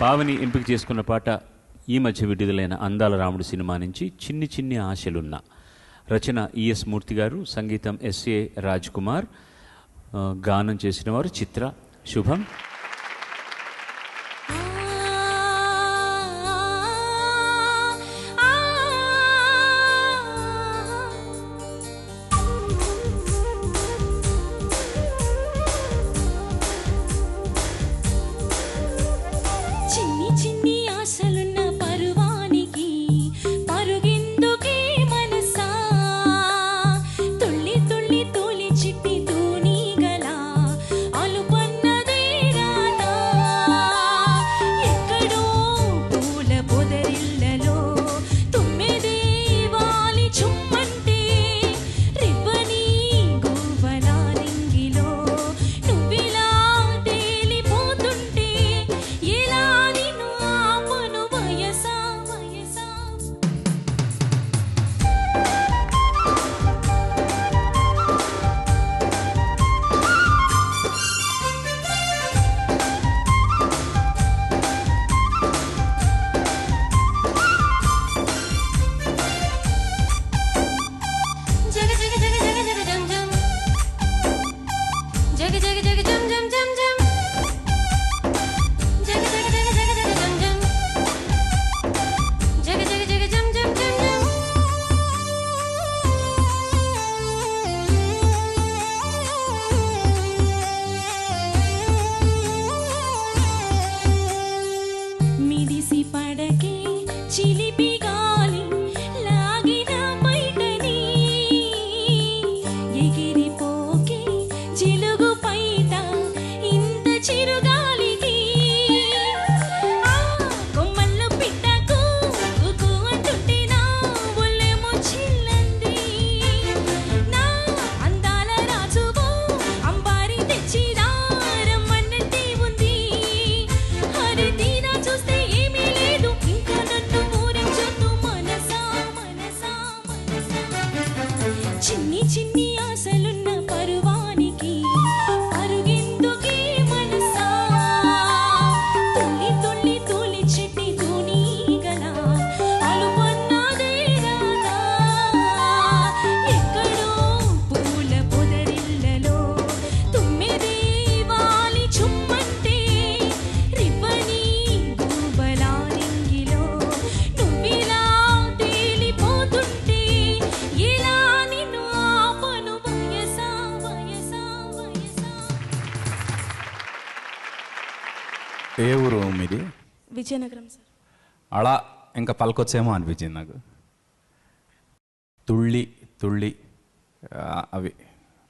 పావని ఎంపిక చేసుకున్న పాట ఈ మధ్య విడుదలైన అందాల రాముడు సినిమా నుంచి చిన్ని చిన్ని ఆశలున్న రచన ఈఎస్ మూర్తి గారు సంగీతం ఎస్ఏ రాజ్ కుమార్ గానం చేసిన వారు చిత్ర. శుభం. ఏ ఊరు మీది? విజయనగరం సార్. అలా ఇంకా పలకొచ్చేమో అనిపించింది నాకు. తుళ్ళి తుళ్ళి అవి.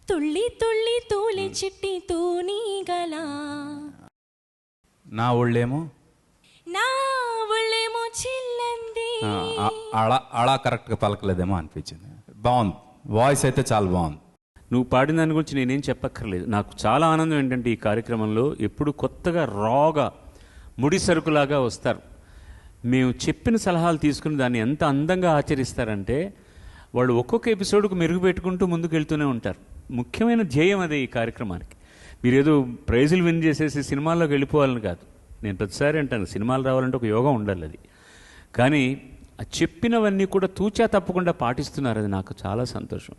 తుళ్ళి తుళ్ళి తూలి చిట్టి తూనీగల నా ఊళ్ళేమో? నా ఒళ్ళేమో చిల్లంది. అళ అళ కరెక్ట్గా పలకలేదేమో అనిపించింది. బాగుంది వాయిస్ అయితే చాలా బాగుంది నువ్వు పాడిన దాని గురించి నేనేం చెప్పక్కర్లేదు. నాకు చాలా ఆనందం ఏంటంటే ఈ కార్యక్రమంలో ఎప్పుడు కొత్తగా రాగా ముడి సరుకులాగా వస్తారు. మేము చెప్పిన సలహాలు తీసుకుని దాన్ని ఎంత అందంగా ఆచరిస్తారంటే వాళ్ళు ఒక్కొక్క ఎపిసోడ్కు మెరుగు పెట్టుకుంటూ ముందుకు వెళ్తూనే ఉంటారు. ముఖ్యమైన ధ్యేయం అదే ఈ కార్యక్రమానికి. మీరు ఏదో ప్రైజులు విన్ చేసేసి సినిమాల్లోకి వెళ్ళిపోవాలని కాదు. నేను ప్రతిసారి అంటాను సినిమాలు రావాలంటే ఒక యోగం ఉండాలి అది. కానీ చెప్పినవన్నీ కూడా తూచా తప్పకుండా పాటిస్తున్నారు. అది నాకు చాలా సంతోషం.